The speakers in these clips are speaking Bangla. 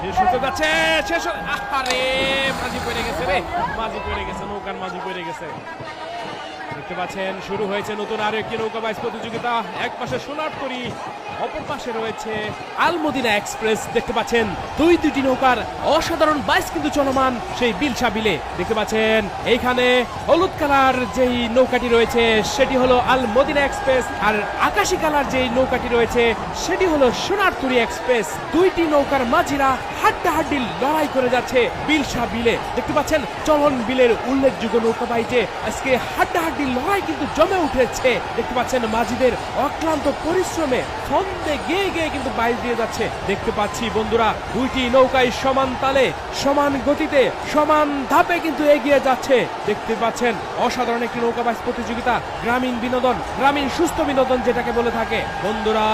শেষ হতে যাচ্ছে, শেষ আরে মাঝি পড়ে গেছে রে। মাঝি পড়ে গেছে, নৌকার মাঝি পড়ে গেছে। দেখতে পাচ্ছেন, শুরু হয়েছে নতুন আরও একটি নৌকা বাইচ প্রতিযোগিতা। এক পাশে সোনার তরি, অপর পাশে রয়েছে আলমদিনা এক্সপ্রেস। দেখতে পাচ্ছেন, দুই দুটি নৌকার অসাধারণ বাইস কিন্তু চলমান সেই বিলসা বিলে দেখতে পাচ্ছেন, এইখানে হলুদ কালার যেই নৌকাটি রয়েছে, সেটি হলো আল মদিনা এক্সপ্রেস। আর আকাশি কালার যেই নৌকাটি রয়েছে, সেটি হলো সোনারতুরি এক্সপ্রেস। দুইটি নৌকার মাঝিরা হাড্ডাহাড্ডি লড়াই করে যাচ্ছে বিলসা বিলে দেখতে পাচ্ছেন, চলন বিলের উল্লেখযোগ্য নৌকা বাইচে আজকে হাড্ডাহাড্ডি লড়াই কিন্তু জমে উঠেছে। দেখতে পাচ্ছেন মাঝিদের অক্লান্ত পরিশ্রমে ছন্দে গেয়ে গেয়ে কিন্তু বাইচ দিয়ে যাচ্ছে। দেখতে পাচ্ছি বন্ধুরা, দুইটি নৌকায় সমান তালে, সমান গতিতে, সমান ধাপে কিন্তু এগিয়ে যাচ্ছে। দেখতে পাচ্ছেন, অসাধারণ একটি নৌকা বাইচ প্রতিযোগিতা, গ্রামীণ বিনোদন, গ্রামীণ সুস্থ বিনোদন যেটাকে বলে থাকে। বন্ধুরা,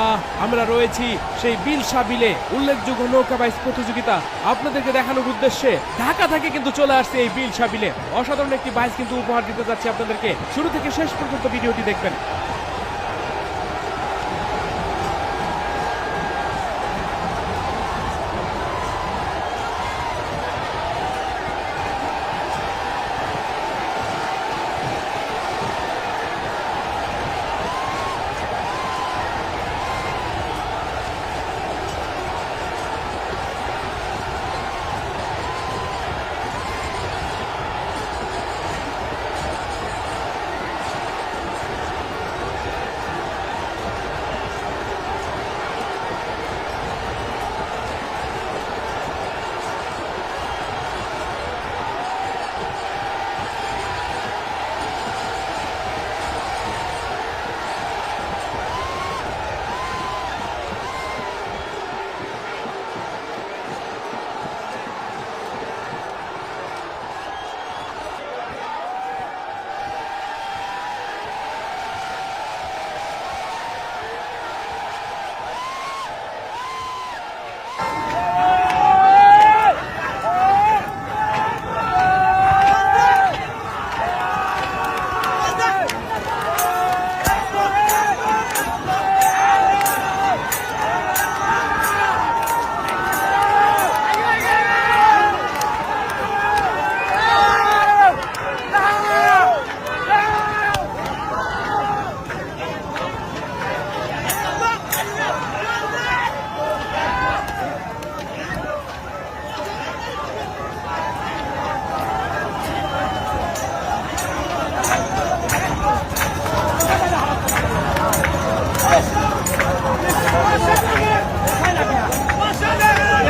আমরা রয়েছি সেই বিলসা বিলে, উল্লেখযোগ্য নৌকা বাইচ প্রতিযোগিতা। আপনাদেরকে দেখানোর উদ্দেশ্যে ঢাকা থেকে কিন্তু চলে আসছে এই বিলসা বিলে। অসাধারণ একটি বাইচ কিন্তু উপহার দিতে যাচ্ছে আপনাদেরকে। শুরু থেকে শেষ পর্যন্ত ভিডিওটি দেখবেন।